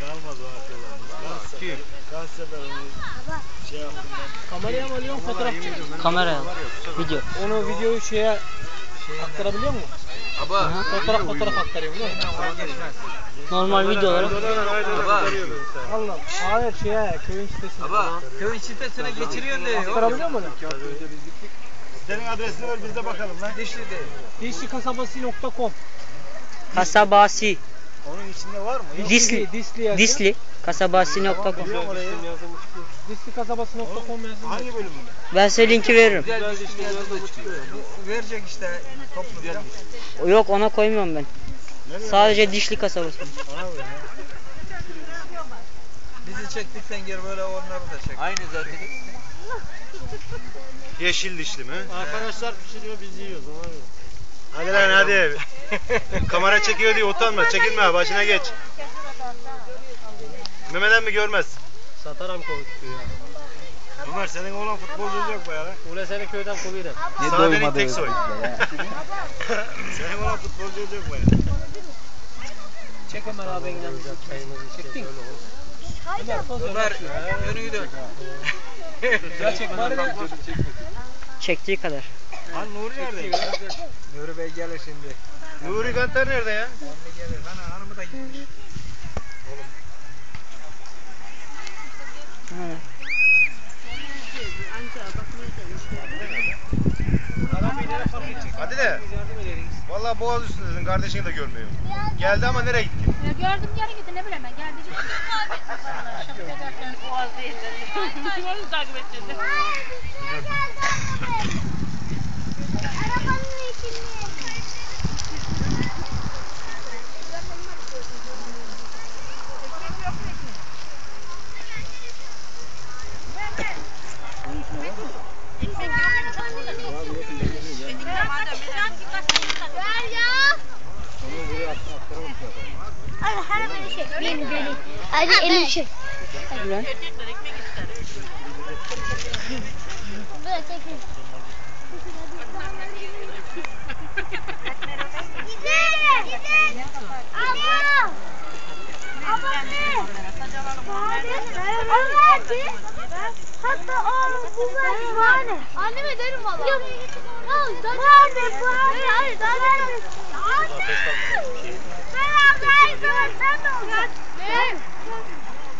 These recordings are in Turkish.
Kalmaz o arkalarında. Kim? Kaç sefer onu şey yaptım ben. Kameraya mı alıyorsun fotoğraf mı? Kamera video. Onu videoyu şeye aktarabiliyor musun? Aba. Fotoğraf fotoğraf aktarıyor biliyor musun? Normal videoları. Baba. Allah. Hayır şeye köyün sitesine. Aba. Köyün sitesine geçiriyorsun de. Aktarabiliyor musun? Senin adresini ver biz de bakalım lan. Dişli'de. Dişlikasabası.com Kasabasi. Onun içinde var mı? Yok. Disli. Disli yazıyor. Disli. Kasabasi.com. Biliyorum orayı. Dislikasabası.com yazıyor. Hangi bölümünde? Ben size linki veririm. Güzel dişli yazıda çıkıyor. Bu verecek işte toplumda. Yok ona koymuyorum ben. Sadece dişli kasabası. Ona ha. Bizi çektikten geri böyle onları da çek. Aynı zaten. Yeşil dişli mi? Arkadaşlar pişiriyor biz yiyoruz ona göre. Hadi lan hadi. Kamera çekiyor diye utanma. Çekilme başına geç. Mehmet emmi görmez. Sataram kovduruyor. Ömer senin oğlan futbolcu olacak bayağı lan. Ule seni köyden kovuyorum. Sade'nin tek soy. senin oğlan futbolcu olacak bayağı. Çek Ömer abinden çayımızı çektin. Ömer poz. Ömer yönünü dön. Güzel çek bari de. Çektiği kadar. Lan Nuri nerede? Nuri Bey gelir şimdi. Nuri Gantar nerede ya? Kendi gelir. Ana hanımı da gitmiş. Ha. Hadi de. Vallahi boğaz üstündesin kardeşini de görmüyorum. Geldi ama nereye gitti? Ya gördüm geri gitti ne bileyim ben gel diyecek. Şapka derken boğaz değil. Onu takip edeceğiz. Arabanın içinde. Ver ya. Hadi her beni çek. Beni beni. Hadi elimi çek. Ulan. Böyle çekin. Hatta o bu var bahane. Anneme derim valla. Yok. Bahane bahane. Hayır daha vermesin. Anne. Beraber sen de olacak. Ne?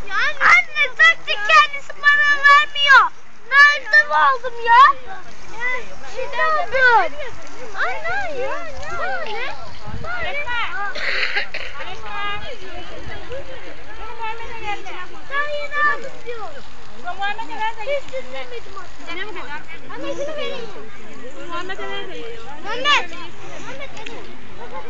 Ya anne, taktik kendisi bana vermiyor. Nerede aldım ya? Şimdi aldım. Anne ya. Anne. Daha yeni aldım diyorum. Hiç dinlemedim hatta. Anne şunu vereyim. Mehmet. Mehmet. Mehmet benim. Yavaş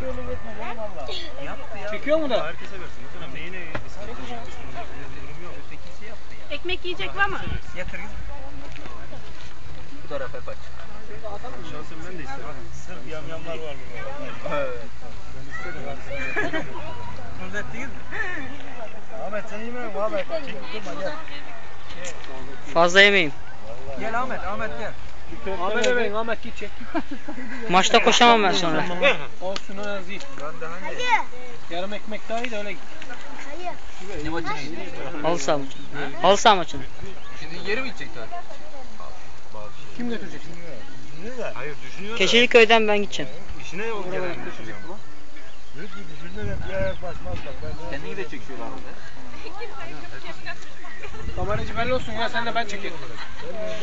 Herkese versin. Çekiyor mu da? Herkese versin. Mesela neyine Ekmek yiyecek var mı? Yatır. Bu tarafa hep aç. Şahsen ben de isterim. Sırf yamyamlar var burada. Evet. Fırlat değil mi? Ahmet sen yeme mi Ahmet? Çek durma gel. Fazla yemeyin. Gel Ahmet, Ahmet gel. Ahmet Bey, Ahmet git çek. Maçta koşamam ben sonra. Olsun o az değil. Ben de hangi? Hadi. Yarım ekmek daha iyi de öyle git. Hayır. Ne gidiyor? Halı saha maçı. Halı saha maçını. Şimdi geri mi gidecekler? Kim götürecek? Hayır düşünüyor da. Keçiliköy'den ben gideceğim. İşine yok gelen. Yok ki düşünüyor da bir ayak basmaz bak. Ben Kendini de çekiyorlar orada. Kameracı belli olsun ya sen de ben çekerim.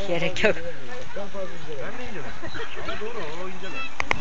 Gerek yok. Ben de incelerim. Ama doğru o inceler.